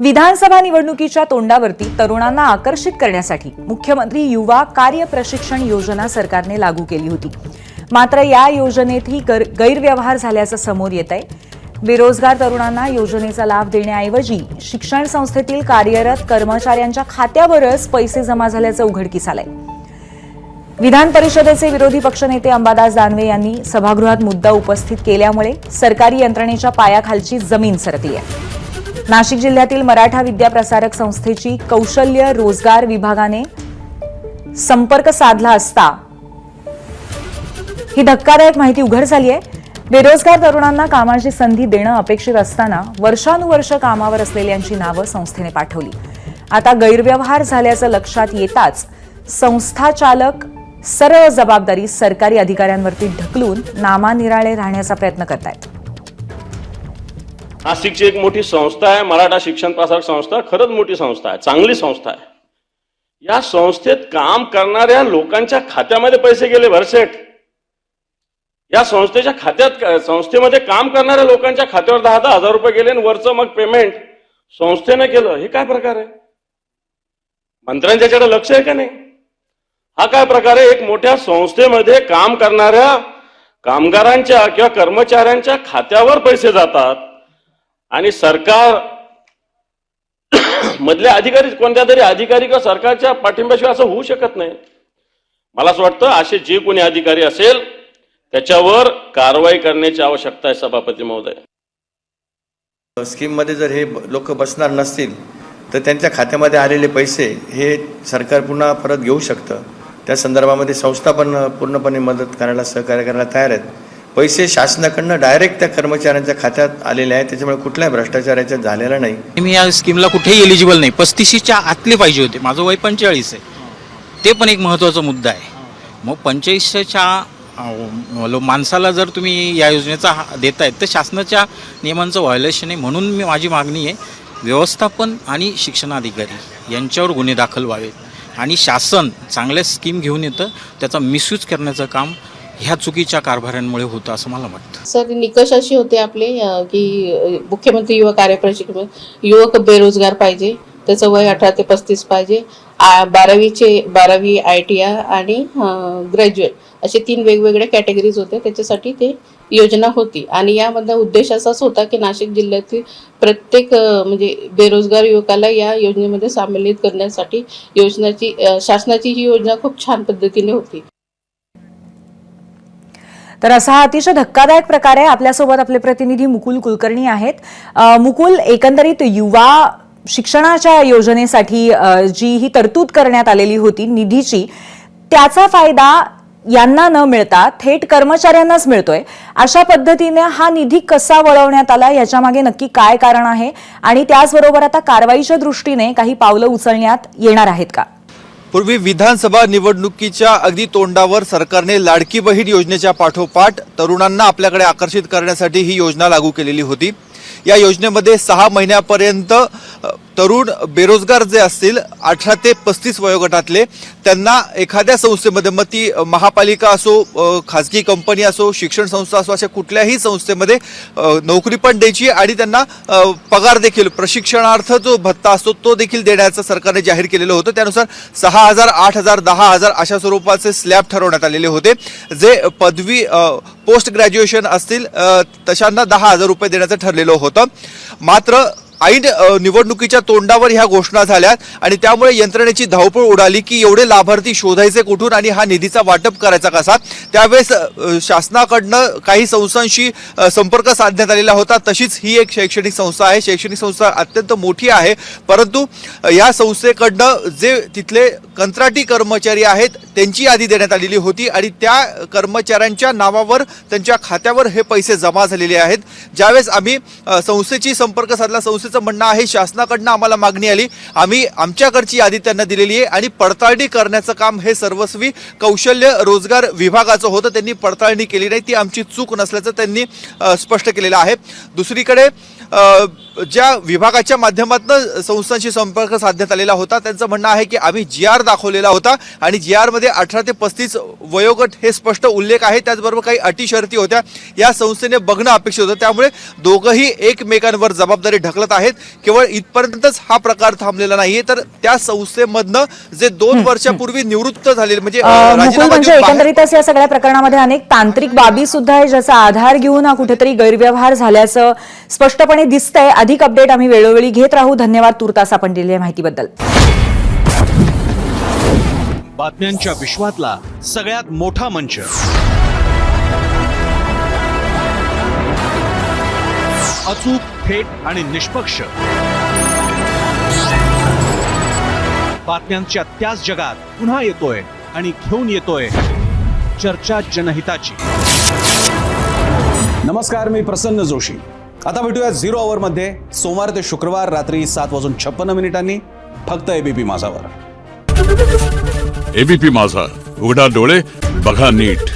विधानसभा निवडणुकीच्या तोंडावरती तरुणांना आकर्षित करण्यासाठी मुख्यमंत्री युवा कार्य प्रशिक्षण योजना सरकारने लागू केली होती. मात्र या योजनेतही गैरव्यवहार झाल्याचं समोर येत आहे. बेरोजगार तरुणांना योजनेचा लाभ देण्याऐवजी शिक्षण संस्थेतील कार्यरत कर्मचाऱ्यांच्या खात्यावरच पैसे जमा झाल्याचं उघडकीस आलंय. विधान परिषदेचे विरोधी पक्षनेते अंबादास दानवे यांनी सभागृहात मुद्दा उपस्थित केल्यामुळे सरकारी यंत्रणेच्या पायाखालची जमीन सरकली आहे. नाशिक जिल्ह्यातील मराठा विद्याप्रसारक संस्थेची कौशल्य रोजगार विभागाने संपर्क साधला असता ही धक्कादायक माहिती उघड झाली आहे. बेरोजगार तरुणांना कामाची संधी देणं अपेक्षित असताना वर्षानुवर्ष कामावर असलेल्यांची नावं संस्थेने पाठवली. आता गैरव्यवहार झाल्याचं लक्षात येताच संस्था चालक सर्व जबाबदारी सरकारी अधिकाऱ्यांवरती ढकलून नामानिराळे राहण्याचा प्रयत्न करतायत. नाशिकची एक मोठी संस्था आहे मराठा शिक्षण प्रसारक संस्था खरंच मोठी संस्था आहे चांगली संस्था आहे. या संस्थेत काम करणाऱ्या लोकांच्या खात्यामध्ये पैसे गेले भरसेट. या संस्थेच्या खात्यात संस्थेमध्ये काम करणाऱ्या लोकांच्या खात्यावर दहा दहा हजार रुपये गेले आणि वरचं मग पेमेंट संस्थेने केलं. हे काय प्रकार आहे? मंत्र्यांच्याकडे लक्ष आहे का नाही? हा काय प्रकार आहे? एक मोठ्या संस्थेमध्ये काम करणाऱ्या कामगारांच्या किंवा कर्मचाऱ्यांच्या खात्यावर पैसे जातात. आणि सरकार मधल्या अधिकारी कोणत्या तरी अधिकारी किंवा सरकारच्या पाठिंब्याशिवाय असं होऊ शकत नाही. मला असं वाटतं असे जे कोणी अधिकारी असेल त्याच्यावर कारवाई करण्याची आवश्यकता आहे सभापती महोदय. स्कीममध्ये जर हे लोक बसणार नसतील तर त्यांच्या खात्यामध्ये आलेले पैसे हे सरकार पुन्हा परत घेऊ शकतं. त्या संदर्भामध्ये संस्था पण पूर्णपणे मदत करायला सहकार्य करायला तयार आहेत. पैसे शासनाकडनं डायरेक्ट त्या कर्मचाऱ्यांच्या खात्यात आलेले आहेत. त्याच्यामुळे कुठल्याही भ्रष्टाचाराच्या झालेला नाही. मी या स्कीमला कुठेही एलिजिबल नाही. पस्तीसच्या आतले पाहिजे होते. माझं वय पंचेचाळीस आहे. ते पण एक महत्त्वाचा मुद्दा आहे. मग पंचेचाळीसच्या माणसाला जर तुम्ही या योजनेचा हा- आहेत तर शासनाच्या नियमांचं व्हायोलेशन आहे म्हणून मी माझी मागणी आहे. व्यवस्थापन आणि शिक्षणाधिकारी यांच्यावर गुन्हे दाखल व्हावेत. आणि शासन चांगल्या स्कीम घेऊन येतं. त्याचा मिसयूज करण्याचं काम ह्या चुकीच्या कारभाऱ्यांमुळे होतं असं मला वाटतं. सर निकष असे होते आपले की मुख्यमंत्री युवा कार्यप्रशिक्षण युवक बेरोजगार पाहिजे त्याचं वय अठरा ते पस्तीस पाहिजे बारावीचे बारावी आय टी आय आणि ग्रॅज्युएट असे तीन वेगवेगळ्या कॅटेगरीज होत्या त्याच्यासाठी ते योजना होती. आणि यामधला उद्देश असाच होता की नाशिक जिल्ह्यातील प्रत्येक म्हणजे बेरोजगार युवकाला या योजनेमध्ये सामील करण्यासाठी योजनाची शासनाची ही योजना खूप छान पद्धतीने होती. तर असा हा अतिशय धक्कादायक प्रकार आहे आपल्यासोबत आपले प्रतिनिधी मुकुल कुलकर्णी आहेत. मुकुल एकंदरीत युवा शिक्षणाच्या योजनेसाठी जी ही तरतूद करण्यात आलेली होती निधीची त्याचा फायदा यांना न मिळता थेट कर्मचाऱ्यांनाच मिळतोय. अशा पद्धतीने हा निधी कसा वळवण्यात आला याच्या मागे नक्की काय कारण आहे? आणि त्याचबरोबर आता कारवाईच्या दृष्टीने काही पावलं उचलण्यात येणार आहेत का? पूर्वी विधानसभा निवडणुकीच्या अगदी तोंडावर सरकारने लाडकी बहीण योजनेच्या पाठोपाठ तरुणांना आपल्याकडे आकर्षित करण्यासाठी ही योजना लागू केलेली होती. या योजनेमध्ये सहा महिन्यापर्यंत तरुण बेरोजगार जे असतील अठरा ते पस्तीस वयोगटातले त्यांना एखाद्या संस्थेमध्ये मग ती महापालिका असो खाजगी कंपनी असो शिक्षण संस्था असो अशा कुठल्याही संस्थेमध्ये नोकरी पण द्यायची आणि त्यांना पगार देखील प्रशिक्षणार्थ जो भत्ता असतो तो देखील देण्याचं सरकारने जाहीर केलेलं होतं. त्यानुसार सहा हजार आठ हजार दहा हजार अशा स्वरूपाचे स्लॅब ठरवण्यात आलेले होते जे पदवी पोस्ट ग्रॅज्युएशन असतील तशांना दहा हजार रुपये देण्याचं ठरलेलं होतं. मात्र ऐन निवडणुकीच्या तोंडावर ह्या घोषणा झाल्यात आणि त्यामुळे यंत्रणेची धावपळ उडाली की एवढे लाभार्थी शोधायचे कुठून आणि हा निधीचा वाटप करायचा कसा? त्यावेळेस शासनाकडनं काही संस्थांशी संपर्क साधण्यात आलेला होता. तशीच ही एक शैक्षणिक संस्था आहे. शैक्षणिक संस्था अत्यंत मोठी आहे. परंतु या संस्थेकडनं जे तिथले कंत्राटी कर्मचारी आहेत त्यांची यादी देण्यात आलेली होती आणि त्या कर्मचाऱ्यांच्या नावावर त्यांच्या खात्यावर हे पैसे जमा झालेले आहेत. ज्यावेळेस आम्ही संस्थेची संपर्क साधला संस्थेचं म्हणणं आहे शासनाकडनं आम्हाला मागणी आली. आम्ही आमच्याकडची यादी त्यांना दिलेली आहे आणि पडताळणी करण्याचं काम हे सर्वस्वी कौशल्य रोजगार विभागाचं होतं. त्यांनी पडताळणी केली नाही ती आमची चूक नसल्याचं त्यांनी स्पष्ट केलेलं आहे. दुसरीकडे ज्या विभागाच्या माध्यमातून संस्थांशी संपर्क साधण्यात आलेला होता त्यांचं म्हणणं आहे की आम्ही जी आर दाखवलेला होता आणि जी आरमध्ये अठरा ते पस्तीस वयोगट हे स्पष्ट उल्लेख आहे. त्याचबरोबर काही अटी शर्ती होत्या. या संस्थेने बघणं अपेक्षित होतं. त्यामुळे दोघंही एकमेकांवर जबाबदारी ढकलत आहेत. केवळ इथपर्यंतच हा प्रकार थांबलेला नाहीये. तर त्या संस्थेमधनं जे दोन वर्षापूर्वी निवृत्त झालेले म्हणजे मुकुल म्हणजे एकंदरीतच या सगळ्या प्रकरणामध्ये अनेक तांत्रिक बाबी सुद्धा आहे ज्याचा आधार घेऊन हा कुठेतरी गैरव्यवहार झाल्याचं स्पष्टपणे दिसतंय. अधिक अपडेट आम्ही वेळोवेळी घेत राहू. धन्यवाद तुर्तास आपण दिलेल्या माहितीबद्दल. बातम्यांच्या विश्वातला सगळ्यात मोठा मंच. अचूक थेट आणि निष्पक्ष. बातम्यांच्या त्याच जगात पुन्हा येतोय आणि घेऊन येतोय चर्चा जनहिताची. नमस्कार मी प्रसन्न जोशी. आता भेटूया झिरो मध्ये सोमवार ते शुक्रवार रात्री सात वाजून छप्पन्न मिनिटांनी फक्त एबीपी माझावर. एबीपी माझा. उघडा डोळे बघा नीट.